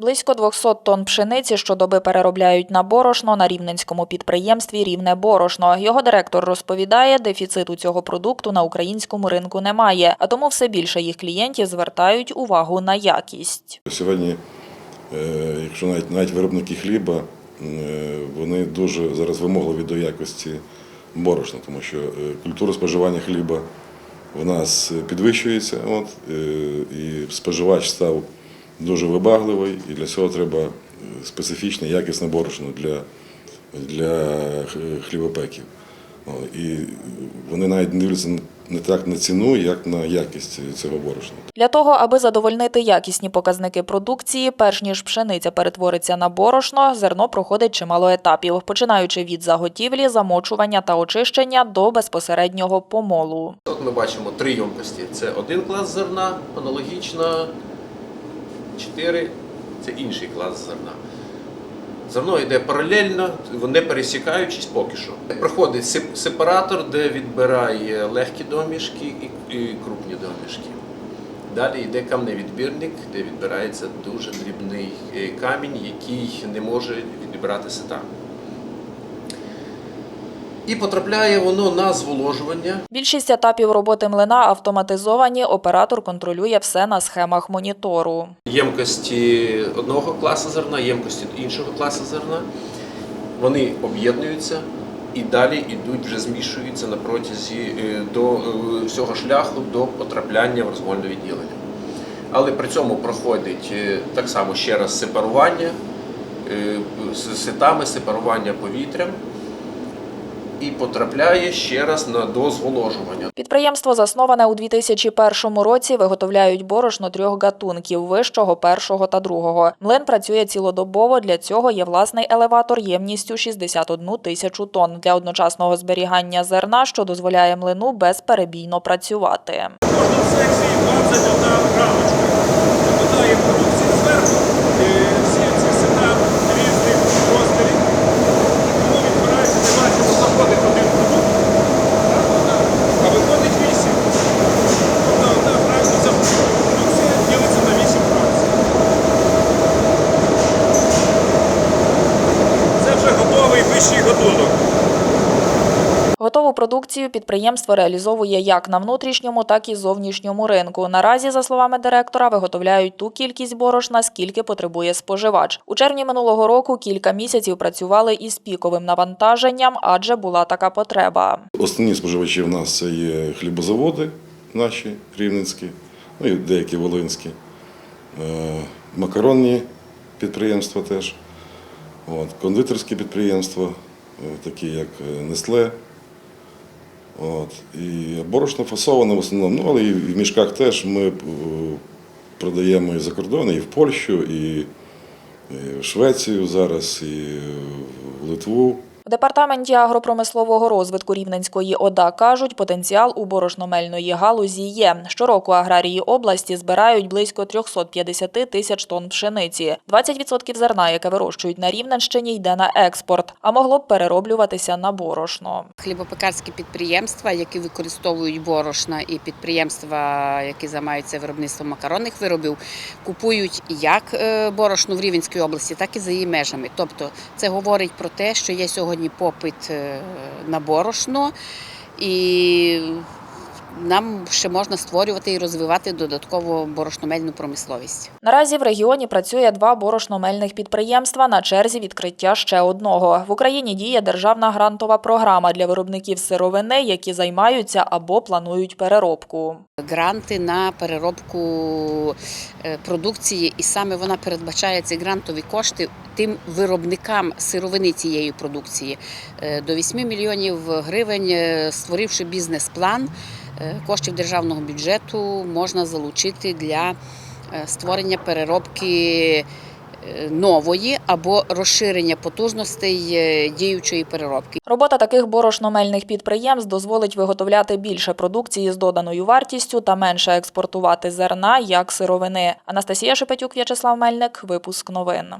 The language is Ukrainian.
Близько 200 тонн пшениці щодоби переробляють на борошно на рівненському підприємстві Рівне борошно. Його директор розповідає, дефіциту цього продукту на українському ринку немає, а тому все більше їх клієнтів звертають увагу на якість. Сьогодні, е, якщо навіть, навіть виробники хліба, е, вони дуже зараз вимогливі до якості борошна, тому що е, культура споживання хліба в нас підвищується, от, і споживач став дуже вибагливий, і для цього треба е, специфічне, якісне борошно для для е, хлібопеків. І вони навіть дивляться не так на ціну, як на якість цього борошна. Для того, аби задовольнити якісні показники продукції, перш ніж пшениця перетвориться на борошно, зерно проходить чимало етапів, починаючи від заготівлі, замочування та очищення до безпосереднього помолу. От ми бачимо три йомкості: це один клас зерна, аналогічна 4 це інший клас зерна. Зерно йде паралельно, не пересікаючись поки що. Проходить сепаратор, де відбирає легкі домішки і крупні домішки. Далі йде камневідбірник, де відбирається дуже дрібний е, камінь, який не може відібратися там. І потрапляє воно на зволожування. Більшість етапів роботи млина автоматизовані, оператор контролює все на схемах монітору. ємкості одного класу зерна, ємкості іншого класу зерна. Вони об'єднуються і далі йдуть, вже змішуються на протязі е, до е, всього шляху до потрапляння в розмольне відділення. Але при цьому проходить е, так само ще раз сепарування ситами, сепарування повітрям і потрапляє ще раз на дозволожування. Підприємство засноване у 2001 році. Виготовляють борошно трьох гатунків вищого, першого та другого. Млин працює цілодобово. Для цього є власний елеватор ємністю 61 тисячу тонн для одночасного зберігання зерна, що дозволяє млину безперебійно працювати. Секції 21 рамочка. Продукція продукцію підприємство реалізовує як на внутрішньому, так і зовнішньому ринку. Наразі, за словами директора, виготовляють ту кількість борошна, скільки потребує споживач. У червні минулого року кілька місяців працювали із піковим навантаженням, адже була така потреба. Основні споживачі в нас це є хлібозаводи наші рівненські, ну і деякі волинські, Е, макаронні підприємства теж, от, кондитерські підприємства, е, такі як е, Несле. От, і борошно фасоване в основному, ну, але і в мішках теж ми е, продаємо і за кордон, і в Польщу, і, і в Швецію зараз, і в Литву. В департаменті агропромислового розвитку Рівненської ОДА кажуть, потенціал у борошномельної галузі є. Щороку аграрії області збирають близько 350 тисяч тонн пшениці. 20% зерна, яке вирощують на Рівненщині, йде на експорт, а могло б перероблюватися на борошно. Хлібопекарські підприємства, які використовують борошна, і підприємства, які займаються виробництвом макаронних виробів, купують як е, борошно в Рівенській області, так і за її межами. Тобто це говорить про те, що є сьогодні попит е, на борошно, і нам ще можна створювати і розвивати додатково борошномельну промисловість. Наразі в регіоні працює два борошномельних підприємства на черзі відкриття ще одного. В Україні діє державна грантова програма для виробників сировини, які займаються або планують переробку. Гранти на переробку е, продукції, і саме вона передбачає ці грантові кошти тим виробникам сировини цієї продукції Е, до 8 мільйонів гривень, е, створивши бізнес-план коштів державного бюджету, можна залучити для е, створення переробки е, нової або розширення потужностей е, діючої переробки. Робота таких борошномельних підприємств дозволить виготовляти більше продукції з доданою вартістю та менше експортувати зерна як сировини. Анастасія Шепетюк, В'ячеслав Мельник. Випуск новин.